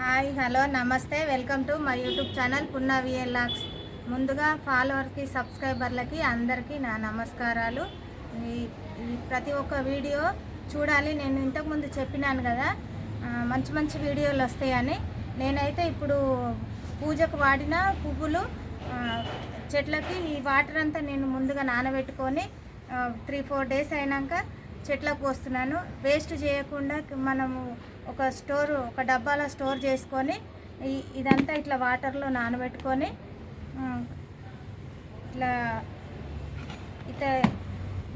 Hi hello namaste. Welcome to my YouTube channel Punna vlogs ముందుగా ఫాలోవర్కి సబ్స్క్రైబర్లకి అందరికీ నా నమస్కారాలు. ఈ- ప్రతి ఒక్క వీడియో చూడాలి. నేను ఇంతకుముందు చెప్పినాను కదా మంచి మంచి వీడియోలు వస్తాయని. నేనైతే ఇప్పుడు పూజకు వాడిన పువ్వులు చెట్లకి ఈ వాటర్ అంతా నేను ముందుగా నానబెట్టుకొని త్రీ ఫోర్ డేస్ అయినాక చెట్లకు పోస్తున్నాను. వేస్ట్ చేయకుండా మనము ఒక స్టోర్ ఒక డబ్బాలో స్టోర్ చేసుకొని ఇదంతా ఇట్లా వాటర్లో నానబెట్టుకొని ఇట్లా ఇట్లా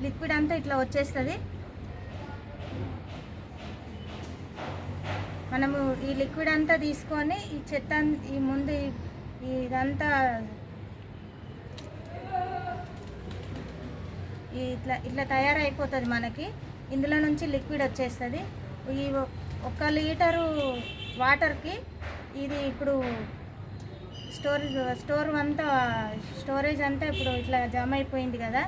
లిక్విడ్ అంతా ఇట్లా వచ్చేస్తుంది. మనము ఈ లిక్విడ్ అంతా తీసుకొని ఈ చెత్త ఈ ముందు ఇదంతా ఇట్లా ఇట్లా తయారైపోతుంది మనకి. ఇందులో నుంచి లిక్విడ్ వచ్చేస్తుంది. ఈ ఒక లీటరు వాటర్కి ఇది ఇప్పుడు స్టోరేజ్ స్టోర్ అంతా స్టోరేజ్ అంతా ఇప్పుడు ఇట్లా జమ అయిపోయింది కదా.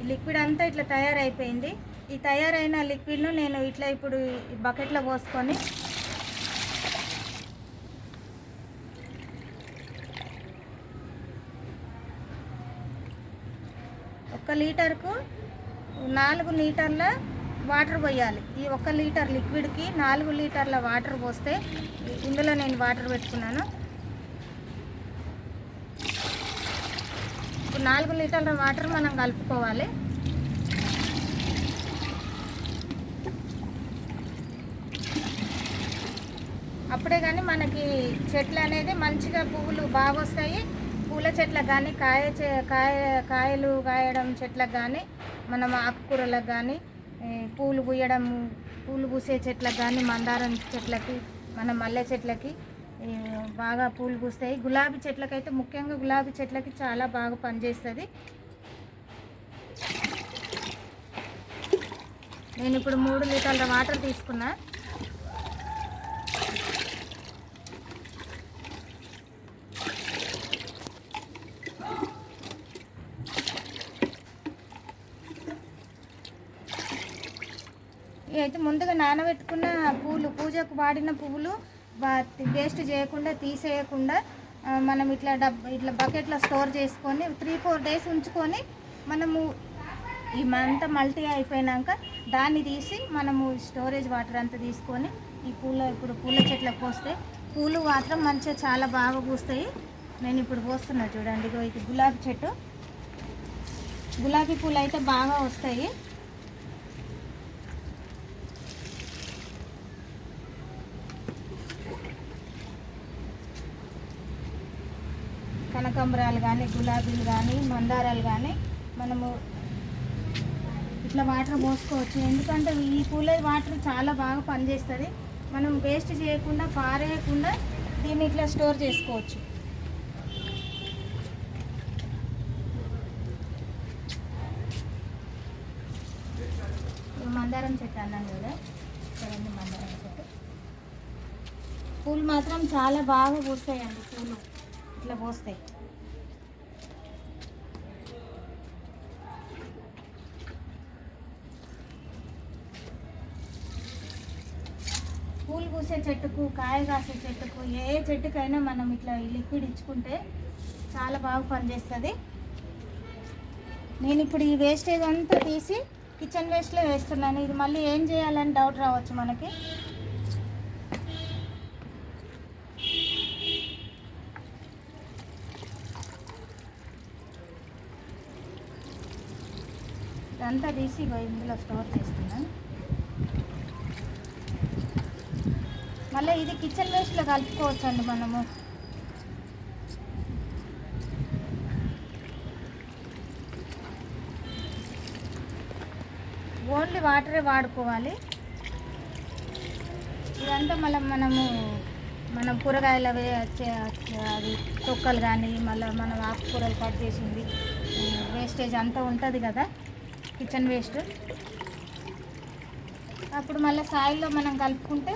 ఈ లిక్విడ్ అంతా ఇట్లా తయారైపోయింది. ఈ తయారైన లిక్విడ్ను నేను ఇట్లా ఇప్పుడు బకెట్లో పోసుకొని ఒక లీటర్కు నాలుగు లీటర్ల వాటర్ పోయాలి. ఈ ఒక లీటర్ లిక్విడ్కి నాలుగు లీటర్ల వాటర్ పోస్తే ఇందులో నేను వాటర్ పెట్టుకున్నాను. ఇప్పుడు నాలుగు లీటర్ల వాటర్ మనం కలుపుకోవాలి. అప్పుడే కానీ మనకి చెట్లు అనేది మంచిగా పువ్వులు బాగా వస్తాయి పూల చెట్లకు కానీ కాయ చె- కాయ కాయలు కాయడం చెట్లకు కానీ మనం ఆకుకూరలకు కానీ పూలు పూయడం పూలు పూసే చెట్లకు కానీ మందారం చెట్లకి మన మల్లె చెట్లకి బాగా పూలు పూస్తాయి. గులాబీ చెట్లకైతే ముఖ్యంగా గులాబీ చెట్లకి చాలా బాగా పనిచేస్తుంది. నేను ఇప్పుడు మూడు లీటర్ల వాటర్ తీసుకున్నా. అయితే ముందుగా నానబెట్టుకున్న పూలు పూజకు వాడిన పువ్వులు వేస్ట్ చేయకుండా తీసేయకుండా మనం ఇట్లా డబ్ ఇట్లా బకెట్లో స్టోర్ చేసుకొని త్రీ ఫోర్ డేస్ ఉంచుకొని మనము ఈ అంతా మల్టీ అయిపోయినాక దాన్ని తీసి మనము స్టోరేజ్ వాటర్ అంతా తీసుకొని ఈ పూల ఇప్పుడు పూల చెట్లకు పోస్తే పూలు మాత్రం మంచిగా చాలా బాగా పూస్తాయి. నేను ఇప్పుడు పోస్తున్నా చూడండి ఇది గులాబీ చెట్టు. గులాబీ పూలు అయితే బాగా వస్తాయి. కనకాంబరాలు కానీ గులాబీలు కానీ మందారాలు కానీ మనము ఇట్లా వాటర్ పోసుకోవచ్చు ఎందుకంటే ఈ పూలే వాటర్ చాలా బాగా పనిచేస్తుంది. మనం వేస్ట్ చేయకుండా పారేయకుండా దీన్ని ఇట్లా స్టోర్ చేసుకోవచ్చు. మందారం చెట్టు అన్నాను కదా చూడండి మందారం చెట్టు. పూలు మాత్రం చాలా బాగా పూస్తాయండి పూలు. ఇట్లా పోస్తాయి. పూలు పూసే చెట్టుకు కాయ కాసే చెట్టుకు ఏ చెట్టుకైనా మనం ఇట్లా ఈ లిక్విడ్ ఇచ్చుకుంటే చాలా బాగా పనిచేస్తుంది. నేను ఇప్పుడు ఈ వేస్టేజ్ అంతా తీసి కిచెన్ వేస్ట్లో వేస్తున్నాను. ఇది మళ్ళీ ఏం చేయాలని డౌట్ రావచ్చు మనకి. ఇదంతా తీసి ఇందులో స్టోర్ చేస్తున్నాను. మళ్ళీ ఇది కిచెన్ వేస్ట్లో కలుపుకోవచ్చు అండి మనము. ఓన్లీ వాటరే వాడుకోవాలి. ఇదంతా మళ్ళీ మనము మనం కూరగాయలు వే- అది తొక్కలు కానీ మళ్ళీ మనం ఆకుకూరలు కట్ చేసింది వేస్టేజ్ అంతా ఉంటుంది కదా. కిచెన్ వేస్ట్ అప్పుడు మళ్ళీ సాయిల్లో మనం కలుపుకుంటే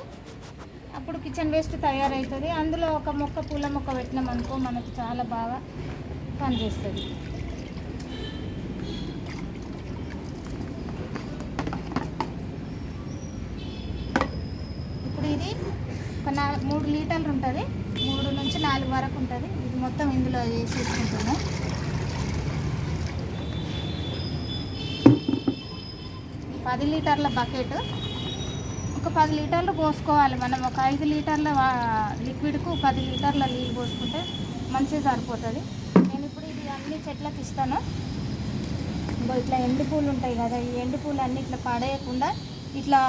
అప్పుడు కిచెన్ వేస్ట్ తయారవుతుంది. అందులో ఒక మొక్క పూల మొక్క పెట్టినాం అనుకో మనకు చాలా బాగా పనిచేస్తుంది. ఇప్పుడు ఇది ఒక నా మూడు లీటర్లు ఉంటుంది. మూడు నుంచి నాలుగు వరకు ఉంటుంది. ఇది మొత్తం ఇందులో వేసేసుకుంటున్నాం. పది లీటర్ల బకెట్ ఒక పది లీటర్లు పోసుకోవాలి. మనం ఒక ఐదు లీటర్ల లిక్విడ్కు పది లీటర్ల నీళ్ళు పోసుకుంటే మంచిగా సరిపోతుంది. నేను ఇప్పుడు ఇది అన్ని చెట్లకు ఇస్తాను. ఇంకో ఇట్లా ఎండు పూలు ఉంటాయి కదా ఈ ఎండు పూలు అన్ని ఇట్లా పడేయకుండా ఇట్లా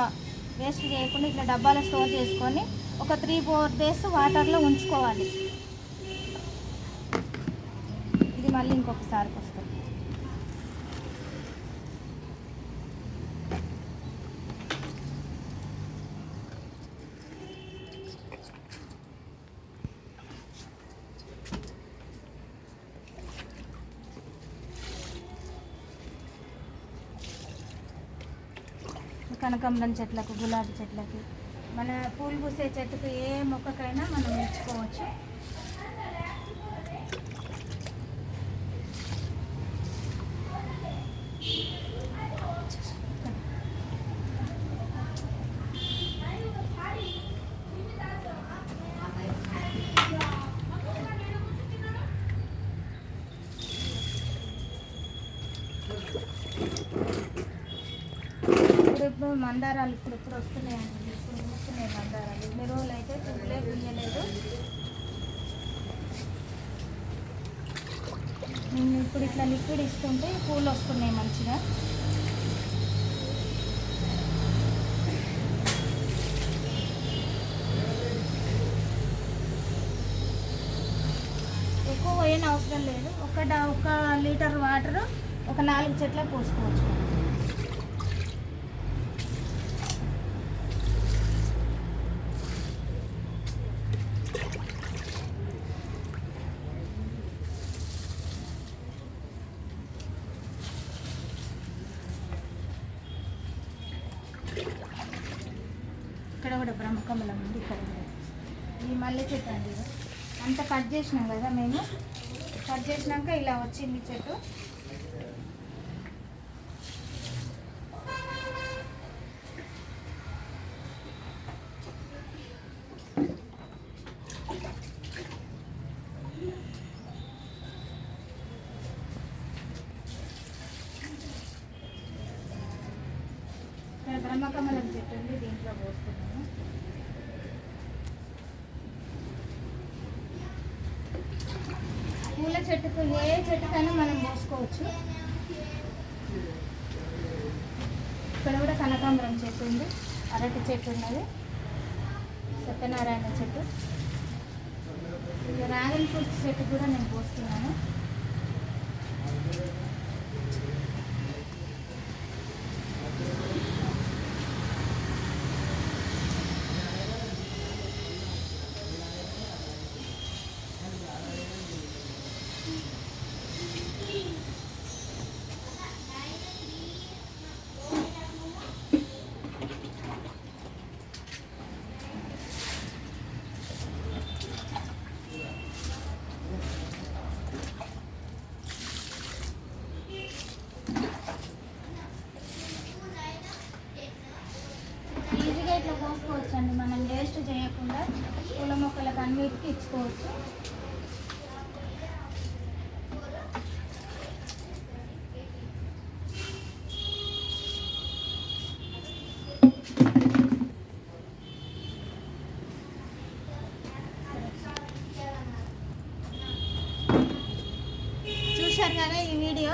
వేస్ట్ చేయకుండా ఇట్లా డబ్బాలో స్టోర్ చేసుకొని ఒక త్రీ ఫోర్ డేస్ వాటర్లో ఉంచుకోవాలి. ఇది మళ్ళీ ఇంకొకసారికి వస్తుంది కనకాంబరం చెట్లకు గులాబీ చెట్లకి మన పూలు పూసే చెట్టుకు ఏ మొక్కకైనా మనం ఉంచుకోవచ్చు ఇప్పుడు మందారాలు ఇప్పుడు ఇప్పుడు వస్తున్నాయండి. ఇప్పుడు వస్తున్నాయి మందారాలు. ఇన్ని రోజులు అయితే పువ్వులే పూయలేదు నేను ఇప్పుడు ఇట్లా లిక్విడ్ ఇస్తుంటే పూలు వస్తున్నాయి మంచిగా. ఎక్కువ పోయిన అవసరం లేదు. ఒక ఒక లీటర్ వాటర్ ఒక నాలుగు చెట్లకు పోసుకోవచ్చు. ఇక్కడ కూడా బ్రహ్మకమలం ఉంది ఇక్కడ ఈ మల్లె చెట్టు అండి అంత కట్ చేసినాం కదా మేము. కట్ చేసినాక ఇలా వచ్చింది చెట్టు. పూల చెట్టుకు ఏ చెట్టుకైనా మనం పోసుకోవచ్చు. ఇక్కడ కూడా కనకాంబరం చెట్టు ఉంది. అరటి చెట్టు ఉన్నది. సత్యనారాయణ చెట్టు. ఇక డ్రాగన్ ఫ్రూట్స్ చెట్టు కూడా నేను పోస్తున్నాను ఈజీగా ఇట్లా పోసుకోవచ్చు అండి మనం వేస్ట్ చేయకుండా పూల మొక్కలకు అన్నిటికీ ఇచ్చుకోవచ్చు. చూశారు కదా ఈ వీడియో?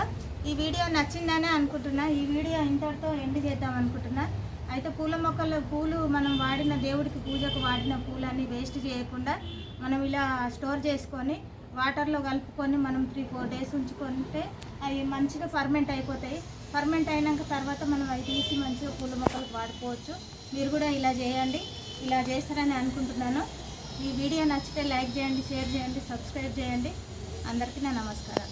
ఈ వీడియో నచ్చిందనే అనుకుంటున్నా. ఈ వీడియో ఇంతటితో ఎండ్ చేద్దాం అనుకుంటున్నా. అయితే పూల మొక్కలు పూలు మనం వాడిన దేవుడికి పూజకు వాడిన పూలన్నీ వేస్ట్ చేయకుండా మనం ఇలా స్టోర్ చేసుకొని వాటర్లో కలుపుకొని మనం త్రీ ఫోర్ డేస్ ఉంచుకుంటే అవి మంచిగా ఫర్మెంట్ అయిపోతాయి. ఫర్మెంట్ అయినాక తర్వాత మనం అవి తీసి మంచిగా పూల మొక్కలకు వాడుకోవచ్చు. మీరు కూడా ఇలా చేయండి. ఇలా చేస్తారని అనుకుంటున్నాను. ఈ వీడియో నచ్చితే లైక్ చేయండి షేర్ చేయండి సబ్స్క్రైబ్ చేయండి. అందరికీ నా నమస్కారం.